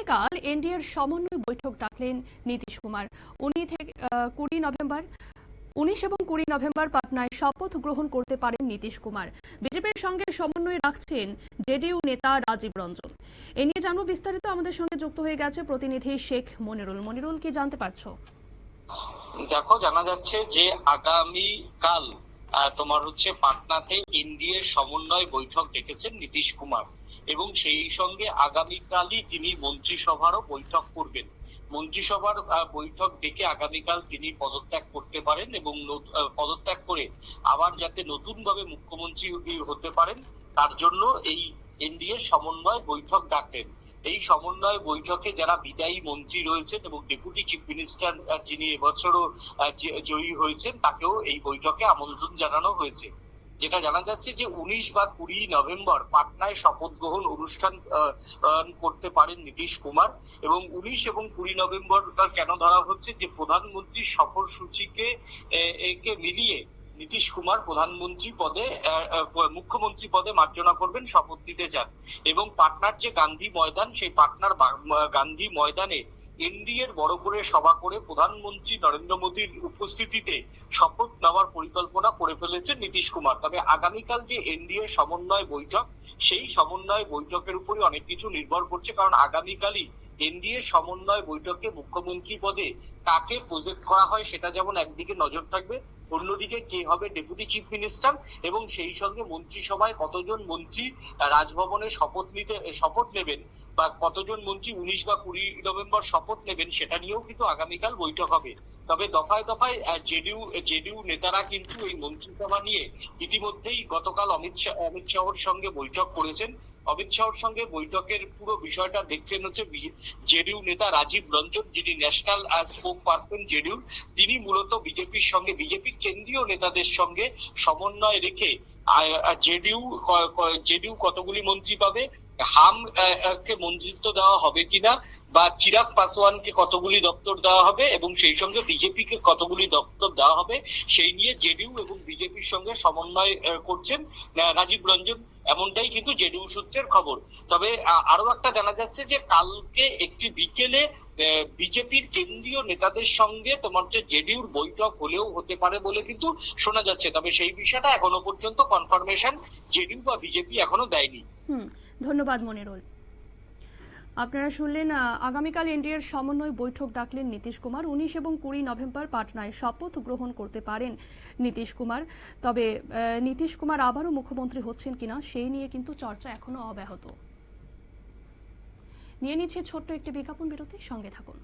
আগামীকাল এনডিএর সমন্বয় বৈঠক ডাকলেন নীতিশ কুমার। উনি থেকে কুড়ি নভেম্বর, উনিশ এবং কুড়ি নভেম্বর পাটনায় শপথ গ্রহণ করতে পারেন নীতিশ কুমার। বিজেপির সঙ্গে সমন্বয় রাখছেন জেডিইউ নেতা রাজীব রঞ্জন। এ নিয়ে জানব বিস্তারিত। আমাদের সঙ্গে যুক্ত হয়ে গেছে প্রতিনিধি শেখ মনিরুল। মনিরুল, কি জানতে পারছ? দেখো, জানা যাচ্ছে যে আগামী কাল তোমার হচ্ছে পাটনাতে এনডিএ সমন্বয় বৈঠক ডেকেছেন নীতিশ কুমার। এবং সেই সঙ্গে আগামীকালই তিনি মন্ত্রিসভারও বৈঠক করবেন। মন্ত্রিসভার বৈঠক ডেকে আগামীকাল তিনি পদত্যাগ করতে পারেন এবং পদত্যাগ করে আবার যাতে নতুন ভাবে মুখ্যমন্ত্রী হতে পারেন, তার জন্য এই এনডিএ সমন্বয় বৈঠক ডাকলেন। এই সমন্বয় বৈঠকে যারা বিদায়ী মন্ত্রী রয়েছেন এবং ডেপুটি চিফ মিনিস্টার যিনি এবছরও জয়ী হয়েছেন, তাকেও এই বৈঠকে আমন্ত্রণ জানানো হয়েছে। যেটা জানা যাচ্ছে যে উনিশ বা কুড়ি নভেম্বর পাটনায় শপথ গ্রহণ অনুষ্ঠান করতে পারেন নীতিশ কুমার এবং উনিশ এবং কুড়ি নভেম্বর কেন ধরা হচ্ছে যে প্রধানমন্ত্রীর সফর সূচিকে একে মিলিয়ে নীতিশ কুমার প্রধানমন্ত্রী পদে মুখ্যমন্ত্রী পদে মার্জনা করবেন শপথ নিতে চান। এবং পাটনার যে গান্ধী ময়দান, সেই পাটনার গান্ধী ময়দানে এনডিএর বড় করে সভা করে প্রধানমন্ত্রী নরেন্দ্র মোদীর উপস্থিতিতে শপথ নেওয়ার পরিকল্পনা করে ফেলেছে নীতিশ কুমার। তবে আগামীকাল যে এনডিএ সমন্বয় বৈঠক, সেই সমন্বয় বৈঠকের উপরে অনেক কিছু নির্ভর করছে। কারণ আগামীকালই এনডিএ সমন্বয় বৈঠকে মুখ্যমন্ত্রী পদে কাকে প্রজেক্ট করা হয়, সেটা যেমন একদিকে নজর থাকবে অন্যদিকে কে হবে ডেপুটি চিফ মিনিস্টার এবং সেই সঙ্গে মন্ত্রিসভায় কতজন মন্ত্রী রাজভবনে শপথ নিতে, শপথ নেবেন বা কতজন মন্ত্রী উনিশ বা কুড়ি নভেম্বর শপথ নেবেন সেটা নিয়েও কিন্তু আগামীকাল বৈঠক হবে। তবে দফায় দফায় জেডিউ জেডিউ নেতারা কিন্তু এই মন্ত্রিসভা নিয়ে ইতিমধ্যেই গতকাল অমিত শাহ, অমিত শাহর সঙ্গে বৈঠক করেছেন। অমিত শাহর সঙ্গে বৈঠকের পুরো বিষয়টা দেখছেন হচ্ছে জেডিউ নেতা রাজীব রঞ্জন, যিনি ন্যাশনাল স্পোক পার্সন জেডিউ, তিনি মূলত বিজেপির সঙ্গে, বিজেপির কেন্দ্রীয় নেতাদের সঙ্গে সমন্বয় রেখে জেডিউ জেডিউ কতগুলি মন্ত্রী পাবে হাম কে মন্ত্রিত্ব দেওয়া হবে কিনা বা চিরাগ পাসওয়ানকে কতগুলি দপ্তর দেওয়া হবে এবং সেই সঙ্গে বিজেপি কে কতগুলি দপ্তর দেওয়া হবে, সেই নিয়ে জেডিইউ এবং বিজেপির সঙ্গে সমন্বয় করছেন রাজীব রঞ্জন। এমনটাই কিন্তু জেডিইউ সূত্রের খবর। তবে আরও একটা জানা যাচ্ছে যে কালকে একটি বিকেলে বিজেপির কেন্দ্রীয় নেতাদের সঙ্গে তোমার যে জেডিউর বৈঠক হলেও হতে পারে বলে কিন্তু শোনা যাচ্ছে। তবে সেই বিষয়টা এখনও পর্যন্ত কনফার্মেশন জেডিউ বা বিজেপি এখনও দেয়নি। ধন্যবাদ, মনিরুল। আপনারা শুনলেন আগামীকাল এনডিএর সমন্বয় বৈঠক ডাকলেন নীতিশ কুমার। উনিশ এবং কুড়ি নভেম্বর পাটনায় শপথ গ্রহণ করতে পারেন নীতিশ কুমার। তবে নীতিশ কুমার আবারও মুখ্যমন্ত্রী হচ্ছেন কিনা, সেই নিয়ে কিন্তু চর্চা এখনও অব্যাহত। নিয়ে নিচ্ছে ছোট্ট একটি বিজ্ঞাপন বিরতি সঙ্গে থাকুন।